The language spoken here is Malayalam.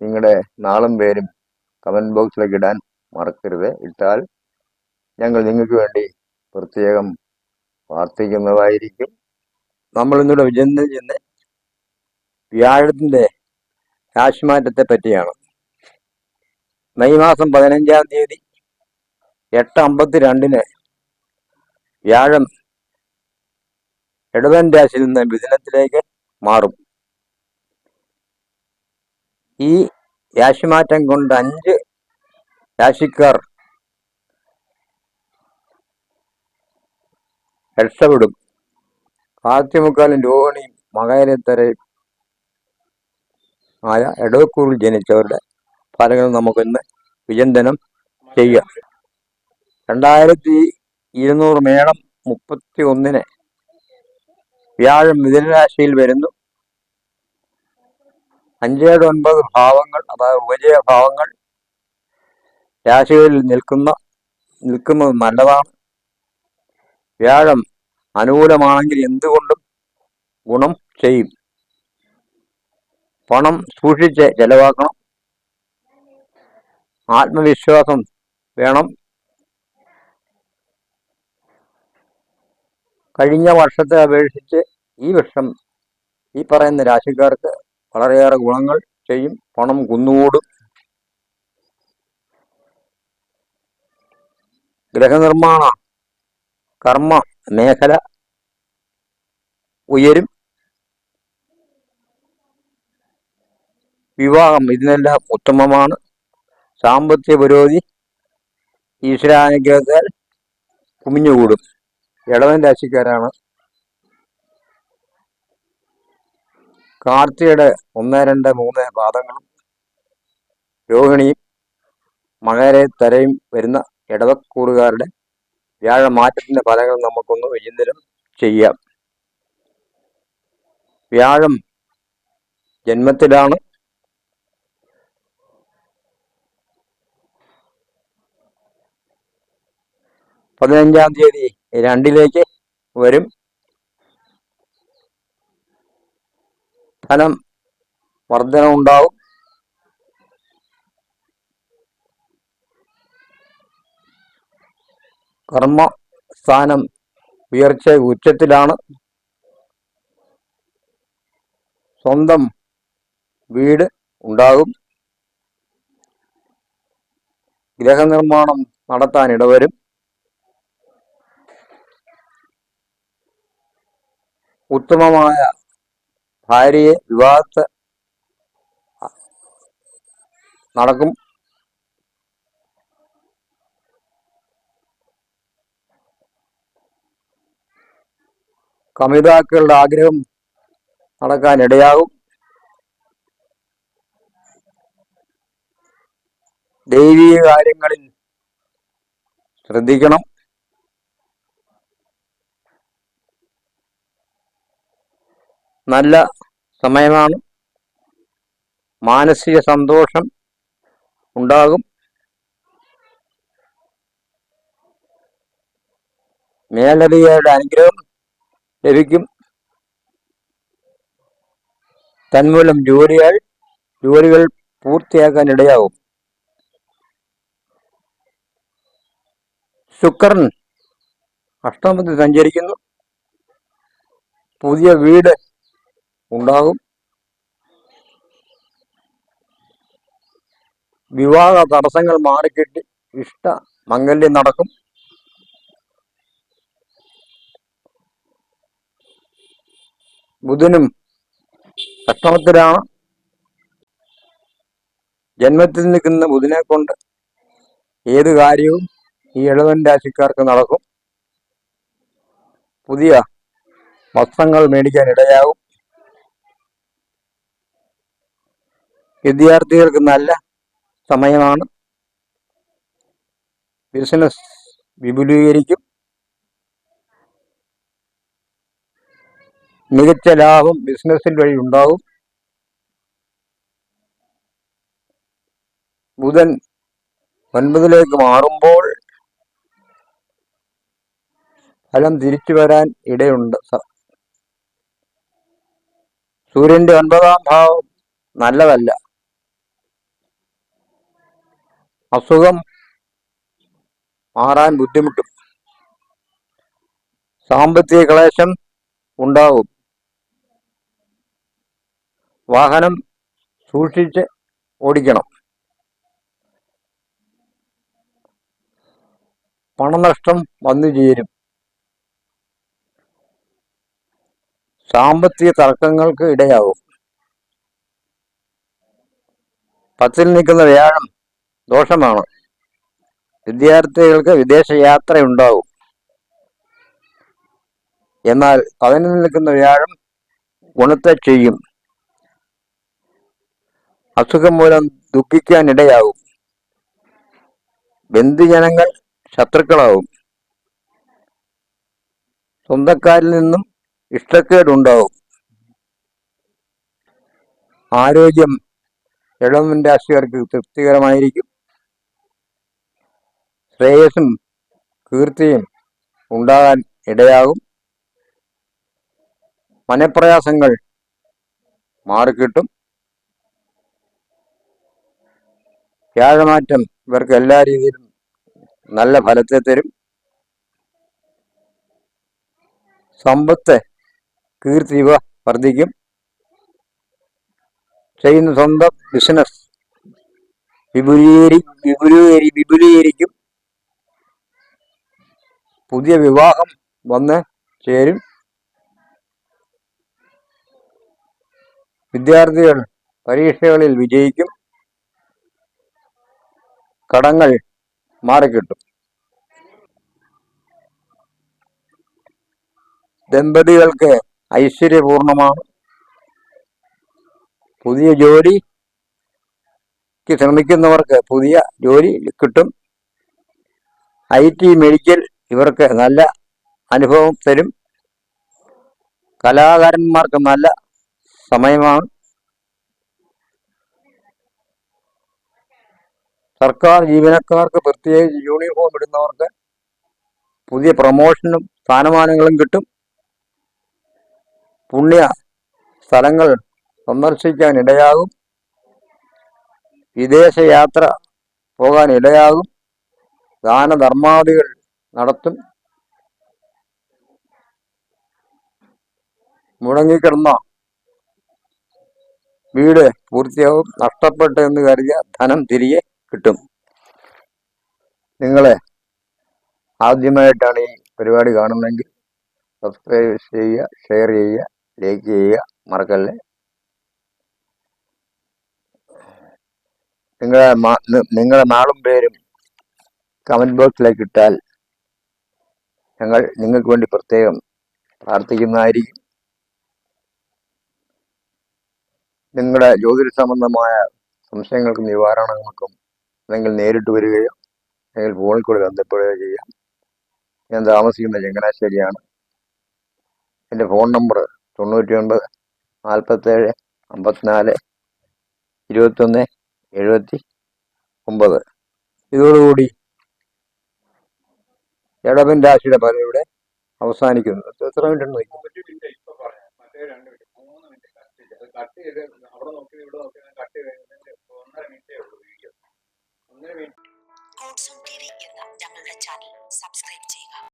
നിങ്ങളുടെ നാളും പേരും കമന്റ് ബോക്സിലേക്ക് ഇടാൻ മറക്കരുത്. ഇട്ടാൽ ഞങ്ങൾ നിങ്ങൾക്ക് വേണ്ടി പ്രത്യേകം പ്രാർത്ഥിക്കുന്നതായിരിക്കും. നമ്മൾ ഇന്നിവിടെ വിചിന്തനം ചെയ്യുന്ന വ്യാഴത്തിന്റെ രാശിമാറ്റത്തെ പറ്റിയാണ്. മെയ് മാസം പതിനഞ്ചാം തീയതി എട്ട് അമ്പത്തി രണ്ടിന് വ്യാഴം ഇടവൻ രാശിയിൽ നിന്ന് മിഥുനത്തിലേക്ക് മാറും. ഈ രാശിമാറ്റം കൊണ്ട് അഞ്ച് രാശിക്കാർ രക്ഷപ്പെടും. കാർത്തിമുക്കാലും രോഹിണിയും മകയരത്തരയും ആയ എടവക്കൂറിൽ ജനിച്ചവരുടെ ഫലങ്ങൾ നമുക്കിന്ന് വിചിന്തനം ചെയ്യാം. രണ്ടായിരത്തി ഇരുന്നൂറ് മേളം മുപ്പത്തി ഒന്നിന് വ്യാഴം മിഥുനരാശിയിൽ വരുന്നു. അഞ്ചേഴ് ഒൻപത് ഭാവങ്ങൾ അതായത് ഉപജയ ഭാവങ്ങൾ രാശികളിൽ നിൽക്കുന്ന നിൽക്കുന്നത് നല്ലതാണ്. വ്യാഴം അനുകൂലമാണെങ്കിൽ എന്തുകൊണ്ടും ഗുണം ചെയ്യും. പണം സൂക്ഷിച്ച് ചെലവാക്കണം. ആത്മവിശ്വാസം വേണം. കഴിഞ്ഞ വർഷത്തെ അപേക്ഷിച്ച് ഈ വർഷം ഈ പറയുന്ന രാശിക്കാർക്ക് വളരെയേറെ ഗുണങ്ങൾ ചെയ്യും. പണം കുന്നുകൂടും. ഗ്രഹനിർമ്മാണ കർമ്മ മേഖല ഉയരും. വിവാഹം ഇതിനെല്ലാം ഉത്തമമാണ്. സാമ്പത്തിക പുരോഗതി ഈശ്വരാനുഗ്രഹത്താൽ കുമിഞ്ഞുകൂടും. ഇളവൻ രാശിക്കാരാണ് കാർത്തികയുടെ ഒന്ന് രണ്ട് മൂന്ന് പാദങ്ങളും രോഹിണിയും മകരെ തരയും വരുന്ന ഇടവക്കൂറുകാരുടെ വ്യാഴമാറ്റത്തിന്റെ ഫലങ്ങൾ നമുക്കൊന്ന് വിചിന്തനം ചെയ്യാം. വ്യാഴം ജന്മത്തിലാണ്. പതിനഞ്ചാം തീയതി രണ്ടിലേക്ക് വരും. ഫലം വർധന ഉണ്ടാവും കർമ്മ സ്ഥാനം ഉയർച്ച ഉച്ചത്തിലാണ്. സ്വന്തം വീട് ഉണ്ടാകും. ഗ്രഹനിർമ്മാണം നടത്താൻ ഇടവരും ഉത്തമമായ ഭാര്യയെ വിവാഹത്ത് നടക്കും. കമിതാക്കളുടെ ആഗ്രഹം നടക്കാൻ ഇടയാകും ദൈവീക കാര്യങ്ങളിൽ ശ്രദ്ധിക്കണം. നല്ല സമയമാണ്. മാനസിക സന്തോഷം ഉണ്ടാകും. മേലടിയുടെ അനുഗ്രഹം ലഭിക്കും. തന്മൂലം ജോലികൾ ജോലികൾ പൂർത്തിയാക്കാൻ ഇടയാകും. ശുക്രൻ അഷ്ടമത്തിൽ സഞ്ചരിക്കുന്നു. പുതിയ വീട് ഉണ്ടാകും. വിവാഹ തടസ്സങ്ങൾ മാറിക്കിട്ടി ഇഷ്ട മംഗല്യം നടക്കും. ബുധനും അഷ്ടമത്തിലാണ്. ജന്മത്തിൽ നിൽക്കുന്ന ബുധനെ കൊണ്ട് ഏത് കാര്യവും ഈ ഇളവൻ രാശിക്കാർക്ക് നടക്കും. പുതിയ വസ്ത്രങ്ങൾ മേടിക്കാൻ ഇടയാകും. വിദ്യാർത്ഥികൾക്ക് നല്ല സമയമാണ്. ബിസിനസ് വിപുലീകരിക്കും. മികച്ച ലാഭം ബിസിനസ്സിൽ വഴി ഉണ്ടാകും. ബുധൻ ഒൻപതിലേക്ക് മാറുമ്പോൾ ഫലം തിരിച്ചു വരാൻ ഇടയുണ്ട്. സൂര്യന്റെ ഒൻപതാം ഭാവം നല്ലതല്ല. അസുഖം മാറാൻ ബുദ്ധിമുട്ടും. സാമ്പത്തിക ക്ലേശം ഉണ്ടാവും. വാഹനം സൂക്ഷിച്ച് ഓടിക്കണം. പണനഷ്ടം വന്നു ചേരും. സാമ്പത്തിക തർക്കങ്ങൾക്ക് ഇടയാവും. പത്തിൽ നിൽക്കുന്ന വ്യാഴം ദോഷമാണ്. വിദ്യാർത്ഥികൾക്ക് വിദേശ യാത്ര ഉണ്ടാവും എന്നാൽ പതിനു നിൽക്കുന്ന വ്യാഴം ഗുണത്തെ ചെയ്യും. അസുഖം മൂലം ദുഃഖിക്കാനിടയാവും. ബന്ധുജനങ്ങൾ ശത്രുക്കളാവും. സ്വന്തക്കാരിൽ നിന്നും ഇഷ്ടക്കേടുണ്ടാവും. ആരോഗ്യം എഴുതുന്ന രാശിക്കാർക്ക് തൃപ്തികരമായിരിക്കും. ശ്രേയസ്സും കീർത്തിയും ഉണ്ടാകാൻ ഇടയാകും. മനപ്രയാസങ്ങൾ മാറിക്കിട്ടും. വ്യാഴമാറ്റം ഇവർക്ക് എല്ലാ രീതിയിലും നല്ല ഫലത്തെ തരും. സമ്പത്ത് കീർത്തി ഇവ വർദ്ധിക്കും. ചെയ്യുന്ന സ്വന്തം ബിസിനസ് വിപുലീകരി വിപുലീകരി വിപുലീകരിക്കും. പുതിയ വിവാഹം വന്ന് ചേരും. വിദ്യാർത്ഥികൾ പരീക്ഷകളിൽ വിജയിക്കും. കടങ്ങൾ മാറിക്കിട്ടും. ദമ്പതികൾക്ക് ഐശ്വര്യപൂർണമാണ്. പുതിയ ജോലിക്ക് ശ്രമിക്കുന്നവർക്ക് പുതിയ ജോലി കിട്ടും. ഐ ടി മെഡിക്കൽ ഇവർക്ക് നല്ല അനുഭവം തരും. കലാകാരന്മാർക്ക് നല്ല സമയമാണ്. സർക്കാർ ജീവനക്കാർക്ക് പ്രത്യേകിച്ച് യൂണിഫോം ഇടുന്നവർക്ക് പുതിയ പ്രൊമോഷനും സ്ഥാനമാനങ്ങളും കിട്ടും. പുണ്യ സ്ഥലങ്ങൾ സന്ദർശിക്കാൻ ഇടയാകും. വിദേശയാത്ര പോകാൻ ഇടയാകും. ദാനധർമാദികൾ നടത്തും. മുടങ്ങിക്കിടന്ന. വീട് പൂർത്തിയാവും. നഷ്ടപ്പെട്ടു എന്ന് കരുതിയ ധനം തിരികെ കിട്ടും. നിങ്ങളെ ആദ്യമായിട്ടാണ് ഈ പരിപാടി കാണുന്നതെങ്കിൽ സബ്സ്ക്രൈബ് ചെയ്യുക ഷെയർ ചെയ്യുക ലൈക്ക് ചെയ്യുക മറക്കല്ലേ? നിങ്ങളെ നിങ്ങളെ നാളും പേരും കമന്റ് ബോക്സിലേക്ക് ഇട്ടാൽ ഞങ്ങൾ നിങ്ങൾക്ക് വേണ്ടി പ്രത്യേകം പ്രാർത്ഥിക്കുന്നതായിരിക്കും. നിങ്ങളുടെ ജ്യോതിഷ സംബന്ധമായ സംശയങ്ങൾക്കും നിവാരണങ്ങൾക്കും അല്ലെങ്കിൽ നേരിട്ട് വരികയോ അല്ലെങ്കിൽ ഫോണിൽ കൂടെ ബന്ധപ്പെടുകയോ ചെയ്യാം. ഞാൻ താമസിക്കുന്ന ചങ്ങനാശ്ശേരിയാണ്. എന്റെ ഫോൺ നമ്പർ തൊണ്ണൂറ്റി ഒൻപത് നാൽപ്പത്തേഴ് അമ്പത്തിനാല് ഇരുപത്തൊന്ന് എഴുപത്തി ഒമ്പത് ഇതോടുകൂടി ഇടവൻ രാശിയുടെ ഫലം ഇവിടെ അവസാനിക്കുന്നു എത്ര മിനിറ്റ് ഉണ്ട് നോക്കി? ഒരു മിനിറ്റ് ഇപ്പൊ പറയാം. മറ്റേ രണ്ട് മിനിറ്റ് മൂന്ന് മിനിറ്റ് കട്ട് ചെയ്ത്. കട്ട് ചെയ്ത് അവിടെ നോക്കി ഇവിടെ നോക്കി കട്ട് ചെയ്ത് കഴിഞ്ഞിട്ട് മിനിറ്റേ ഉള്ളൂ വീഡിയോ. ഒന്നര മിനിറ്റ് കോഡ്സോൺ ടി വി എന്ന ഞങ്ങളുടെ ചാനൽ സബ്സ്ക്രൈബ് ചെയ്യുക.